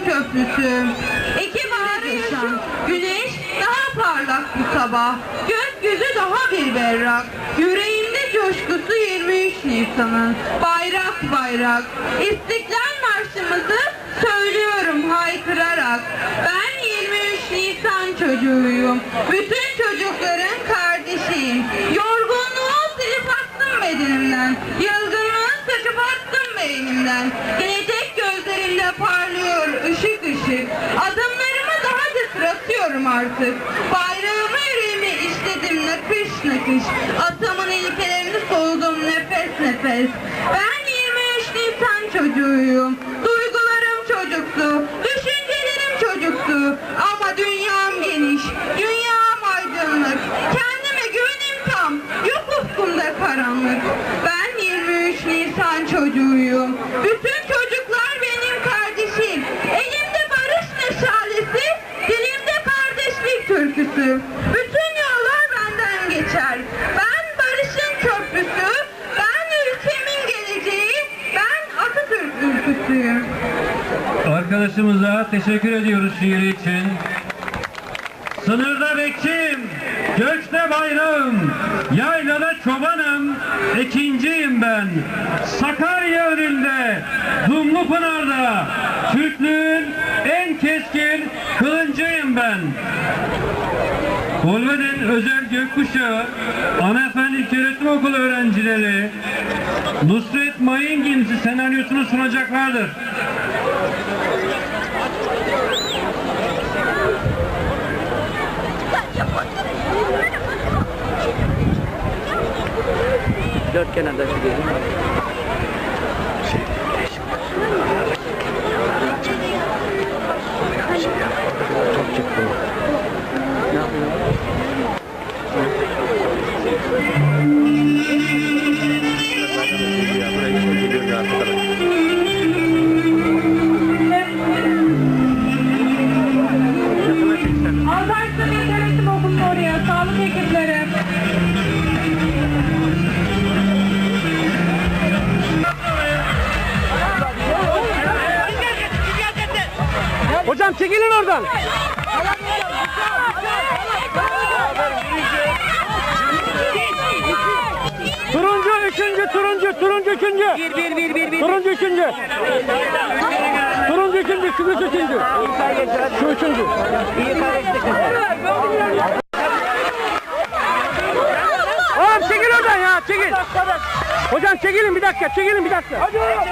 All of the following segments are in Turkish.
Dostluğun köprüsü. İki baharı yaşan güneş daha parlak bu sabah. Gökyüzü daha bir berrak. Yüreğimde coşkusu 23 Nisan'ın. Bayrak bayrak. İstiklal Marşımızı söylüyorum haykırarak. Ben 23 Nisan çocuğuyum. Bütün çocukların kardeşiyim. Yorgunluğu silip attım bedenimden. Yılgınlığı söküp attım beynimden. Parlıyor ışık. Adımlarımı daha sık atıyorum artık. Bayrağımı yüreğime işledim nakış nakış. Atamın ilkelerini soğudum nefes nefes. Ben 23 Nisan çocuğuyum. Arkadaşımıza teşekkür ediyoruz şiiri için. Sınırda bekçiyim, göçte bayrağım, yaylada çobanım, ikinciyim ben. Sakarya önünde, Dumlupınar'da, Türklüğün en keskin kılıncıyım ben. Kolve'nin özel gökkuşağı, Ana Efendi İlköğretim Okulu öğrencileri, Nusret Mayın gemisi senaryosunu sunacaklardır. Dört kenarda şu oradan. Turuncu üçüncü, turuncu, turuncu üçüncü. Bir, bir, bir, bir, bir. Turuncu üçüncü. Turuncu üçüncü, şu üç üçüncü. Şu üçüncü. Oğlum çekil oradan ya, çekil. Hocam çekilin bir dakika, çekilin bir dakika. Hadi oğlum.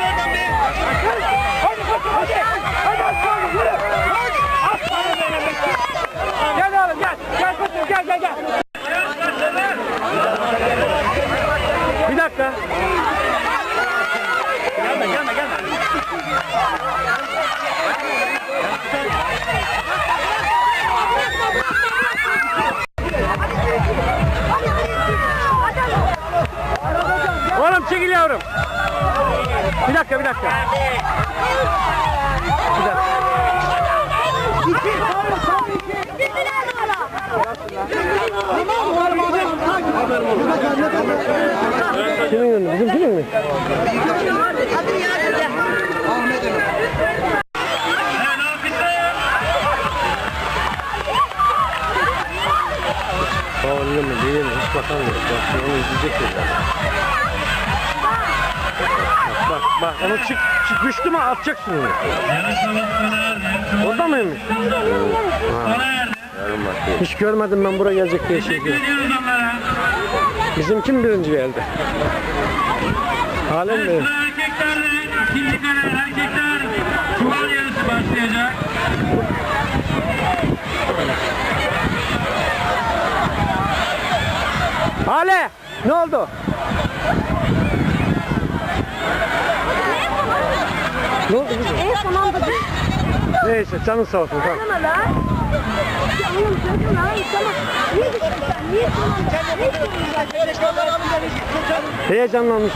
Gel oğlum gel. Gel koçum gel gel gel. Bir dakika. Gelme gelme gelme. Oğlum çekil yavrum. Bir dakika bir dakika. Bir dakika. Kimin önü? Bizimkinin mi? Öyle mi değil mi? Hiç bakamıyoruz. Bak onu izleyecek ya. Bak onu çık, çık düştü mü atacaksın onu. Orada mıymış? Hiç görmedim ben buraya gelecek diye şey. Onlara. Bizimki mi birinci geldi? Halen Evet mi? sıra erkeklerde. İkinci kare erkekler çuval yarışı başlayacak. Hale! Ne oldu? Ne oldu? En son anda bir Neyse canın sağ olsun tamam. sana lan. Oğlum sakın lan tamam. Niye düştün sen? Niye sonra? Niye Heyecanlanmış.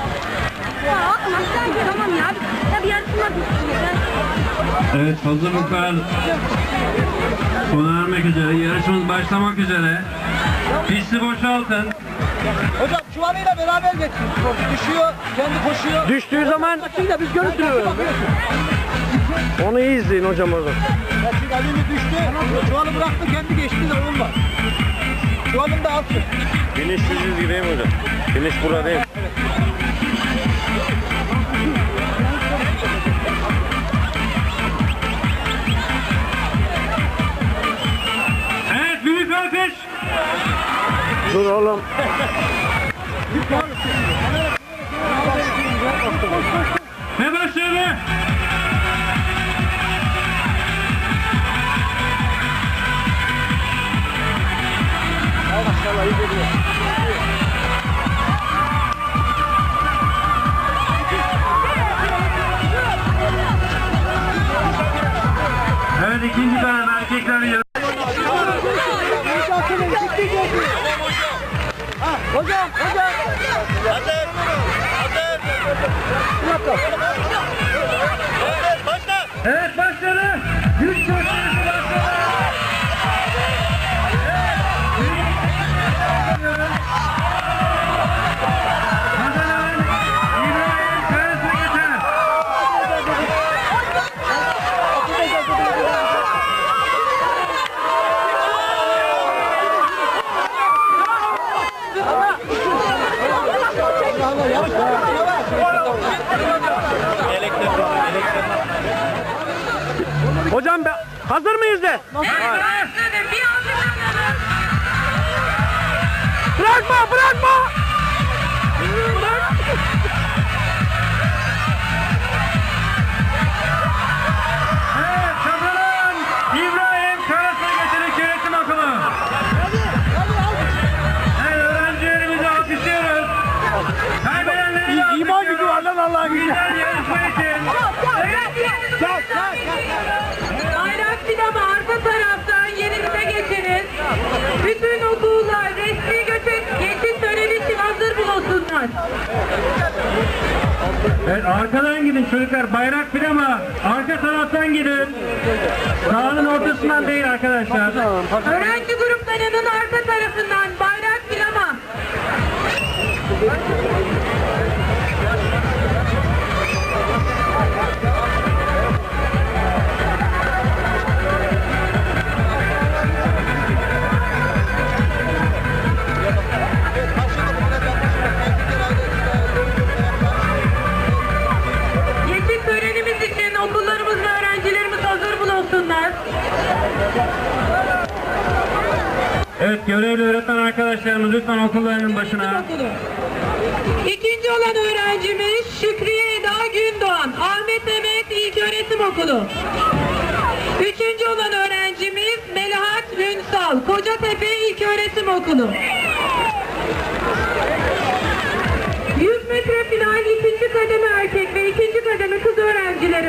Ya ama sen gel tamam ya. Ya bir yarışma bitsin ya. Evet hazırlıklar sona ermek üzere. Yarışımız başlamak üzere. Pisti boşaltın. Hocam çuvalıyla beraber geçsin. Düşüyor, kendi koşuyor. Düştüğü zaman Kaçıyla biz görüntülüyoruz. onu iyi izleyin hocam orada. Az önce düştü. Çuvalı bıraktı, kendi geçti de olmaz. Çuvalını da alsın. Finish yüz gireyim hocam. Finish burada değil. Dur oğlum. Ve başladı. Evet ikinci dönem erkekler yarı- Evet başladı. Güç hazır mıyız de? Başladı. Bir. Bırakma bırakma. Evet arkadan gidin çocuklar. Bayrak filama. Arka taraftan gidin. Sahanın ortasından değil arkadaşlar. Öğrenci gruplarının arka tarafından bayrak silahı. Geçit Evet görevli öğretmen arkadaşlarımız lütfen okullarının başına. İkinci olan öğrencimiz Şükriye Eda Gündoğan, Ahmet Mehmet İlköğretim Okulu. Üçüncü olan öğrencimiz Melahat Ünsal, Kocatepe İlköğretim Okulu. 100 metre final ikinci kademe erkek ve ikinci kademe kız öğrencilerimiz.